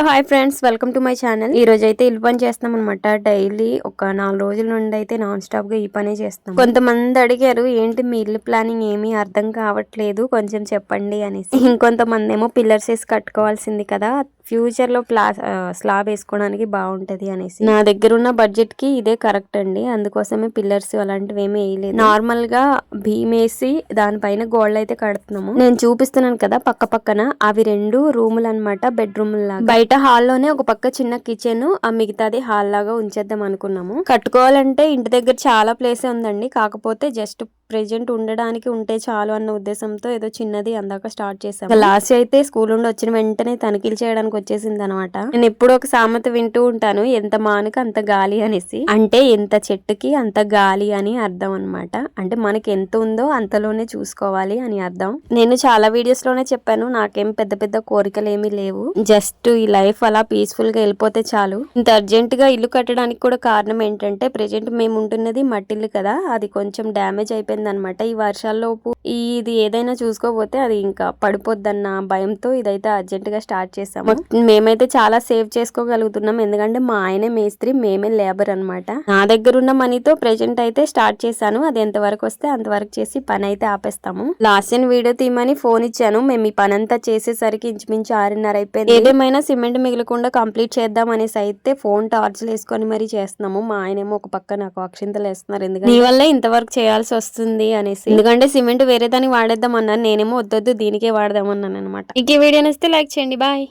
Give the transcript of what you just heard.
Hello hi friends. Welcome to my channel. ఈ రోజు అయితే ఇల్లు పని చేస్తాం అనమాట డైలీ ఒక నాలుగు రోజుల నుండి అయితే నాన్ స్టాప్గా ఈ పనే చేస్తాం కొంతమంది అడిగారు ఏంటి మీ ఇల్లు ప్లానింగ్ ఏమీ అర్థం కావట్లేదు? కొంచెం చెప్పండి అనేసి. ఇంకొంతమంది ఏమో పిల్లర్స్ వేసి కట్టుకోవాల్సింది కదా. ఫ్యూచర్లో ప్లా స్లాబ్ వేసుకోవడానికి బాగుంటుంది అనేసి. నా దగ్గర ఉన్న బడ్జెట్కి ఇదే కరెక్ట్ అండి. అందుకోసమే పిల్లర్స్ అలాంటివి ఏమీ వేయలేదు. నార్మల్గా భీమేసి భీమ్ వేసి దానిపైన గోడలు అయితే కడుతున్నాము. నేను చూపిస్తున్నాను కదా పక్క పక్కన. అవి రెండు రూములు అనమాట బెడ్రూమ్ లాగా బయట హాల్లోనే ఒక పక్క చిన్న కిచెన్ ఆ మిగతాది హాల్ లాగా ఉంచేద్దాం అనుకున్నాము. కట్టుకోవాలంటే ఇంటి దగ్గర చాలా ప్లేసే ఉందండి. కాకపోతే జస్ట్ ప్రెజెంట్ ఉండడానికి ఉంటే చాలు అన్న ఉద్దేశంతో ఏదో చిన్నది అందాక స్టార్ట్ చేసాం లాస్ట్ అయితే స్కూల్ నుండి వచ్చిన వెంటనే తనిఖీలు చేయడానికి వచ్చేసింది అనమాట నేను ఎప్పుడు ఒక సామెత వింటూ ఉంటాను ఎంత మానుక అంత గాలి అనేసి. అంటే ఎంత చెట్టుకి అంత గాలి అని అర్థం అనమాట అంటే మనకి ఎంత ఉందో అంతలోనే చూసుకోవాలి అని అర్థం. నేను చాలా వీడియోస్లోనే చెప్పాను నాకేం పెద్ద పెద్ద కోరికలు ఏమీ లేవు. జస్ట్ ఈ లైఫ్ అలా పీస్ఫుల్గా వెళ్ళిపోతే చాలు. ఇంత అర్జెంట్గా ఇల్లు కట్టడానికి కూడా కారణం ఏంటంటే ప్రెజెంట్ మేము ఉంటున్నది మట్టిల్లు కదా అది కొంచెం డ్యామేజ్ అయిపోయింది అనమాట ఈ వర్షాల్లోపు ఈ ఇది ఏదైనా చూసుకోపోతే అది ఇంకా పడిపోద్దన్న భయంతో ఇదైతే అర్జెంట్గా స్టార్ట్ చేసాము మేమైతే చాలా సేవ్ చేసుకోగలుగుతున్నాం. ఎందుకంటే మా ఆయనే మేస్త్రి మేమే లేబర్ అన్నమాట. నా దగ్గర ఉన్న మనీతో ప్రెజెంట్ అయితే స్టార్ట్ చేశాను. అది ఎంత వరకు వస్తే అంతవరకు చేసి పని అయితే ఆపేస్తాము. లాస్ట్ ఇయర్ వీడియో తీయమని ఫోన్ ఇచ్చాను. మేము ఈ పని అంతా చేసేసరికి ఇంచుమించు ఆరున్నర అయిపోయింది. ఏదేమైనా సిమెంట్ మిగలకుండా కంప్లీట్ చేద్దాం అనేసి అయితే ఫోన్ టార్చ్లు వేసుకొని మరీ చేస్తున్నాము. మా ఆయనేమో ఒక పక్క నాకు అక్షింతలు వేస్తున్నారు. ఎందుకంటే నీ వల్లే ఇంతవరకు చేయాల్సి వస్తుంది. అనేసి. ఎందుకంటే సిమెంట్ వేరే దానికి వాడేద్దాం అన్నాను నేనేమో వద్దొద్దు దీనికే వాడదాం అన్నాను అనమాట ఇంకే వీడియో నచ్చితే లైక్ చేయండి బాయ్.